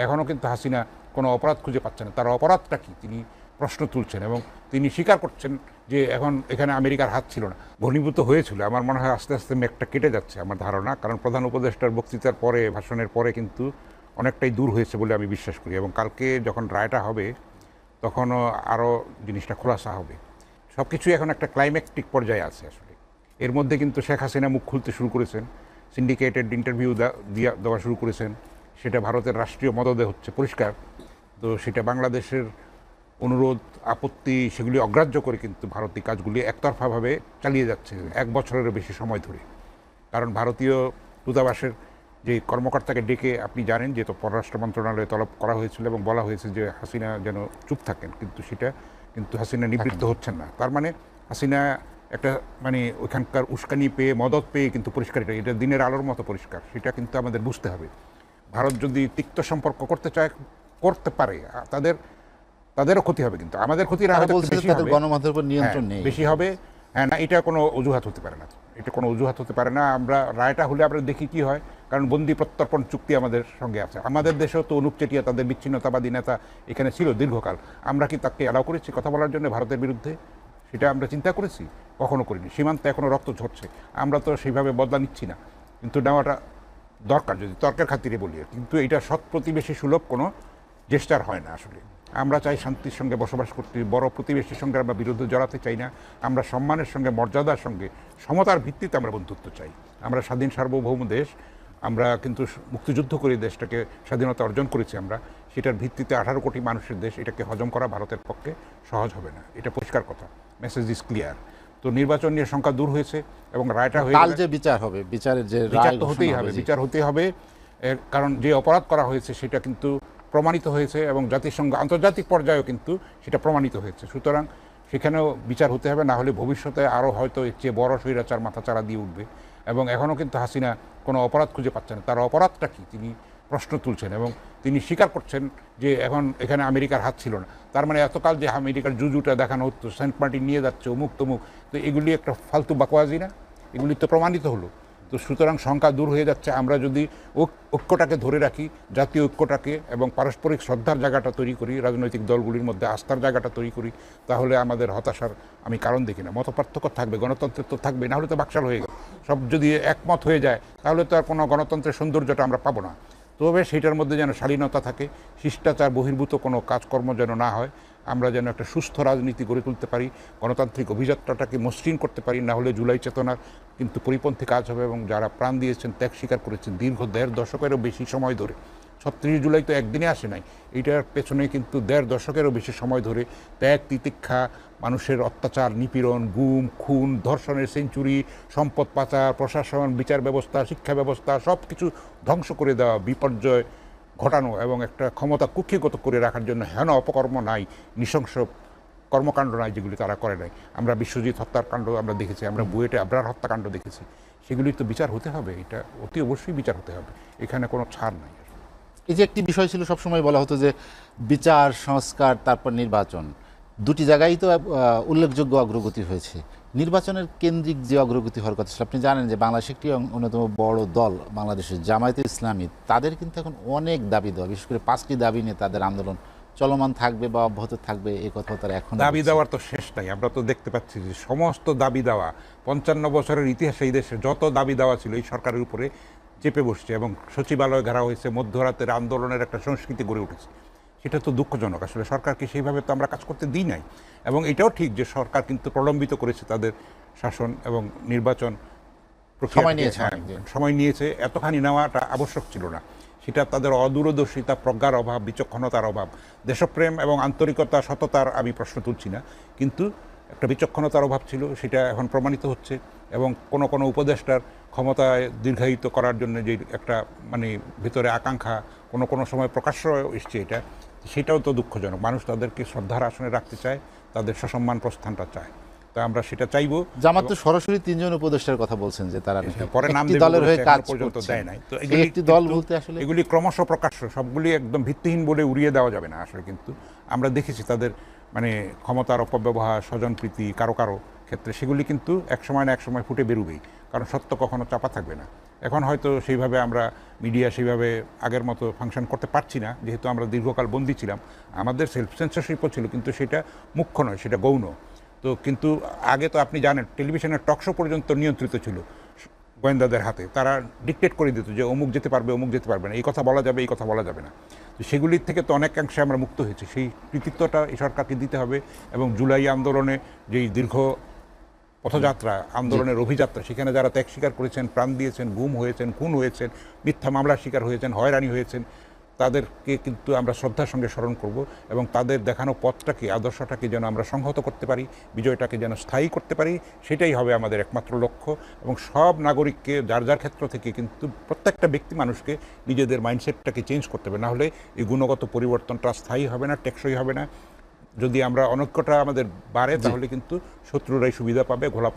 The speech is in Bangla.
এখনও কিন্তু হাসিনা কোনো অপরাধ খুঁজে পাচ্ছে না। তার অপরাধটা কি? তিনি প্রশ্ন তুলছেন এবং তিনি স্বীকার করছেন যে এখন এখানে আমেরিকার হাত ছিল না। ঘনীভূত হয়েছিল। আমার মনে হয় আস্তে আস্তে মেঘটা কেটে যাচ্ছে আমার ধারণা। কারণ প্রধান উপদেষ্টার বক্তৃতার পরে, ভাষণের পরে কিন্তু অনেকটাই দূর হয়েছে বলে আমি বিশ্বাস করি এবং কালকে যখন রায়টা হবে, তখনও আরও জিনিসটা খোলাসা হবে। সব কিছুই এখন একটা ক্লাইম্যাকটিক পর্যায়ে আছে আসলে। এর মধ্যে কিন্তু শেখ হাসিনা মুখ খুলতে শুরু করেছেন। সিন্ডিকেটেড ইন্টারভিউ দেওয়া শুরু করেছেন। সেটা ভারতের রাষ্ট্রীয় মদদে হচ্ছে পরিষ্কার। তো সেটা বাংলাদেশের অনুরোধ আপত্তি সেগুলি অগ্রাহ্য করে কিন্তু ভারত এই কাজগুলি একতরফাভাবে চালিয়ে যাচ্ছে এক বছরেরও বেশি সময় ধরে। কারণ ভারতীয় দূতাবাসের যে কর্মকর্তাকে ডেকে আপনি জানেন যে তো পররাষ্ট্র মন্ত্রণালয়ে তলব করা হয়েছিল এবং বলা হয়েছে যে হাসিনা যেন চুপ থাকেন কিন্তু সেটা কিন্তু হাসিনা নিবৃত্ত হচ্ছেন না। তার মানে হাসিনা একটা মানে ওইখানকার উস্কানি পেয়ে মদত পেয়ে কিন্তু পরিষ্কার এটা এটা দিনের আলোর মতো পরিষ্কার সেটা কিন্তু আমাদের বুঝতে হবে। ভারত যদি তিক্ত সম্পর্ক করতে চায় করতে পারে তাদের তাদেরও ক্ষতি হবে কিন্তু। আমাদের। গণমাধ্যমের উপর নিয়ন্ত্রণ হ্যাঁ, নেই। বেশি হবে। হ্যাঁ না এটা কোনো অজুহাত হতে পারে না। এটা কোনো অজুহাত হতে পারে না। আমরা রায়টা হলে আমরা দেখি কি হয় কারণ বন্দি প্রত্যর্পণ চুক্তি আমাদের সঙ্গে আছে। আমাদের দেশেও তো অনুপ চেটিয়া তাদের বিচ্ছিন্নতাবাদী নেতা এখানে ছিল দীর্ঘকাল। আমরা কি তাকে অ্যালাউ করেছি কথা বলার জন্য ভারতের বিরুদ্ধে? সেটা আমরা চিন্তা করেছি কখনো করিনি। সীমান্তে এখনও রক্ত ঝরছে। আমরা তো সেইভাবে বদলা নিচ্ছি না। কিন্তু নেওয়াটা দরকার যদি, তর্কের খাতিরে বলি কিন্তু এটা সৎ প্রতিবেশী সুলভ কোনো জেস্টার হয় না আসলে। আমরা চাই শান্তির সঙ্গে বসবাস করতে, বড় প্রতিবেশীর সঙ্গে আমরা বিরুদ্ধে জড়াতে চাই না। আমরা সম্মানের সঙ্গে, মর্যাদার সঙ্গে, সমতার ভিত্তিতে আমরা বন্ধুত্ব চাই। আমরা স্বাধীন সার্বভৌম দেশ, আমরা কিন্তু মুক্তিযুদ্ধ করে দেশটাকে স্বাধীনতা অর্জন করেছি আমরা। সেটার ভিত্তিতে আঠারো কোটি মানুষের দেশ এটাকে হজম করা ভারতের পক্ষে সহজ হবে না। এটা পরিষ্কার কথা। মেসেজ ইজ ক্লিয়ার তো নির্বাচন নিয়ে সংখ্যা দূর হয়েছে এবং রায়টা হয়ে কাল যে বিচার হবে বিচারের যে বিচার তো হতেই হবে বিচার হতেই হবে। কারণ যে অপরাধ করা হয়েছে সেটা কিন্তু প্রমাণিত হয়েছে এবং জাতিসংঘ আন্তর্জাতিক পর্যায়েও কিন্তু সেটা প্রমাণিত হয়েছে। সুতরাং সেখানেও বিচার হতে হবে না হলে ভবিষ্যতে আরও হয়তো এর চেয়ে বড় স্বৈরাচার মাথাচাড়া দিয়ে উঠবে। এবং এখনও কিন্তু হাসিনা কোনো অপরাধ খুঁজে পাচ্ছে না। তার অপরাধটা কি? তিনি প্রশ্ন তুলছেন এবং তিনি স্বীকার করছেন যে এখন এখানে আমেরিকার হাত ছিল না। তার মানে এতকাল যে আমেরিকার জুজুটা দেখানো হতো, সেন্ট মার্টিন নিয়ে যাচ্ছে অমুক তমুক, তো এগুলি একটা ফালতু বাকোয়াজি না? এগুলি তো প্রমাণিত হলো। তো সুতরাং শঙ্কা দূর হয়ে যাচ্ছে। আমরা যদি ঐক- ঐক্যটাকে ধরে রাখি, জাতীয় ঐক্যটাকে এবং পারস্পরিক শ্রদ্ধার জায়গাটা তৈরি করি, রাজনৈতিক দলগুলির মধ্যে আস্থার জায়গাটা তৈরি করি, তাহলে আমাদের হতাশার আমি কারণ দেখি না। মত পার্থক্য থাকবে, গণতন্ত্রের তো থাকবে না হলে তো বাকশাল হয়ে গেল। সব যদি একমত হয়ে যায়, তাহলে তো আর কোনো গণতন্ত্রের সৌন্দর্যটা আমরা পাবো না। তবে সেটার মধ্যে যেন শালীনতা থাকে, শিষ্টাচার বহির্ভূত কোনো কাজকর্ম যেন না হয়, আমরা যেন একটা সুস্থ রাজনীতি গড়ে তুলতে পারি, গণতান্ত্রিক অভিযাত্রাটাকে মসৃণ করতে পারি, না হলে জুলাই চেতনার কিন্তু পরিপন্থী কাজ হবে এবং যারা প্রাণ দিয়েছেন ত্যাগ স্বীকার করেছেন দীর্ঘ দেড় দশকেরও বেশি সময় ধরে। ছত্রিশ জুলাই তো একদিনে আসে নাই। এইটার পেছনে কিন্তু দেড় দশকেরও বেশি সময় ধরে ত্যাগ, তিতিক্ষা, মানুষের অত্যাচার, নিপীড়ন, গুম, খুন, ধর্ষণের সেঞ্চুরি, সম্পদ পাচার, প্রশাসন, বিচার ব্যবস্থা, শিক্ষা ব্যবস্থা সব কিছু ধ্বংস করে দেওয়া বিপর্যয় ঘটানো এবং একটা ক্ষমতা কুক্ষিগত করে রাখার জন্য হেন অপকর্ম নাই, নৃশংস কর্মকাণ্ড নাই যেগুলি তারা করে নাই। আমরা বিশ্বজিৎ হত্যাকাণ্ড আমরা দেখেছি, আমরা বুয়েটে আবরার হত্যাকাণ্ড দেখেছি। সেগুলি তো বিচার হতে হবে, এটা অতি অবশ্যই বিচার হতে হবে। এখানে কোনো ছাড় নাই। এই যে একটি বিষয় ছিল সবসময় বলা হতো যে বিচার সংস্কার তারপর নির্বাচন। দুটি জায়গায় তো উল্লেখযোগ্য অগ্রগতি হয়েছে। নির্বাচনের কেন্দ্রিক যে অগ্রগতি হওয়ার কথা আপনি জানেন যে বাংলাদেশ একটি অন্যতম বড় দল বাংলাদেশের জামায়াতে ইসলামী। তাদের কিন্তু এখন অনেক দাবি দেওয়া বিশেষ করে পাঁচটি দাবি নিয়ে তাদের আন্দোলন চলমান থাকবে বা অব্যাহত থাকবে এই কথা তারা এখন দাবি দেওয়ার তো শেষ নাই। আমরা তো দেখতে পাচ্ছি যে সমস্ত দাবি দেওয়া পঞ্চান্ন বছরের ইতিহাসে এই দেশে যত দাবি দেওয়া ছিল এই সরকারের উপরে চেপে বসছে এবং সচিবালয় ঘেরা হয়েছে মধ্যরাতের আন্দোলনের একটা সংস্কৃতি গড়ে উঠেছে। সেটা তো দুঃখজনক। আসলে সরকারকে সেইভাবে তো আমরা কাজ করতে দিই নাই। এবং এটাও ঠিক যে সরকার কিন্তু প্রলম্বিত করেছে তাদের শাসন এবং নির্বাচন সময় নিয়েছে হ্যাঁ। সময় নিয়েছে। এতখানি নেওয়াটা আবশ্যক ছিল না। সেটা তাদের অদূরদর্শিতা প্রজ্ঞার অভাব বিচক্ষণতার অভাব দেশপ্রেম এবং আন্তরিকতা সততার আমি প্রশ্ন তুলছি না। কিন্তু একটা বিচক্ষণতার অভাব ছিল সেটা এখন প্রমাণিত হচ্ছে এবং কোনো কোনো উপদেষ্টার ক্ষমতায় দীর্ঘায়িত করার জন্য যে একটা মানে ভিতরে আকাঙ্ক্ষা কোনো কোনো সময় প্রকাশ্য এসছে এটা সেটাও তো দুঃখজনক। মানুষ তাদেরকে শ্রদ্ধার আসনে রাখতে চায় তাদের সসম্মান প্রস্থানটা চায়। তা আমরা সেটা চাইব। জামাত তো সরাসরি তিনজন উপদেষ্টার কথা বলছেন যে তারা পরে নাম দলের হয়ে কাজ পর্যন্ত দেয় নাই। তো এগুলি একটি দল বলতে আসলে এগুলি ক্রমশ প্রকাশ্য। সবগুলি একদম ভিত্তিহীন বলে উড়িয়ে দেওয়া যাবে না আসলে কিন্তু। আমরা দেখেছি তাদের মানে ক্ষমতার অপব্যবহার, স্বজনপ্রীতি, কারও কারও ক্ষেত্রে সেগুলি কিন্তু এক সময় না এক সময় ফুটে বেরোবেই। কারণ সত্য কখনো চাপা থাকবে না। এখন হয়তো সেইভাবে আমরা মিডিয়া সেইভাবে আগের মতো ফাংশন করতে পারছি না, যেহেতু আমরা দীর্ঘকাল বন্দী ছিলাম। আমাদের সেলফ সেন্সরশিপও ছিল, কিন্তু সেটা মুখ্য নয়, সেটা গৌণ। তো কিন্তু আগে তো আপনি জানেন, টেলিভিশনের টকশো পর্যন্ত নিয়ন্ত্রিত ছিল। গোয়েন্দাদের হাতে। তারা ডিকটেট করে দিত যে অমুক যেতে পারবে অমুক যেতে পারবে না। এই কথা বলা যাবে এই কথা বলা যাবে না। তো সেগুলির থেকে তো অনেকাংশে আমরা মুক্ত হয়েছি। সেই কৃতিত্বটা এই সরকারকে দিতে হবে এবং জুলাই আন্দোলনে যেই দীর্ঘ পথযাত্রা আন্দোলনের অভিযাত্রা সেখানে যারা ত্যাগ স্বীকার করেছেন প্রাণ দিয়েছেন গুম হয়েছেন খুন হয়েছেন মিথ্যা মামলার শিকার হয়েছেন হয়রানি হয়েছেন তাদেরকে কিন্তু আমরা শ্রদ্ধার সঙ্গে স্মরণ করব এবং তাদের দেখানো পথটাকে আদর্শটাকে যেন আমরা সংহত করতে পারি বিজয়টাকে যেন স্থায়ী করতে পারি সেটাই হবে আমাদের একমাত্র লক্ষ্য এবং সব নাগরিককে যার যার ক্ষেত্র থেকে কিন্তু প্রত্যেকটা ব্যক্তি মানুষকে নিজেদের মাইন্ডসেটটাকে চেঞ্জ করতে হবে। নাহলে এই গুণগত পরিবর্তনটা স্থায়ী হবে না টেকসই হবে না। যদি আমরা অনৈক্যটা আমাদের বাড়ে তাহলে কিন্তু শত্রুরাই সুবিধা পাবে ঘোলা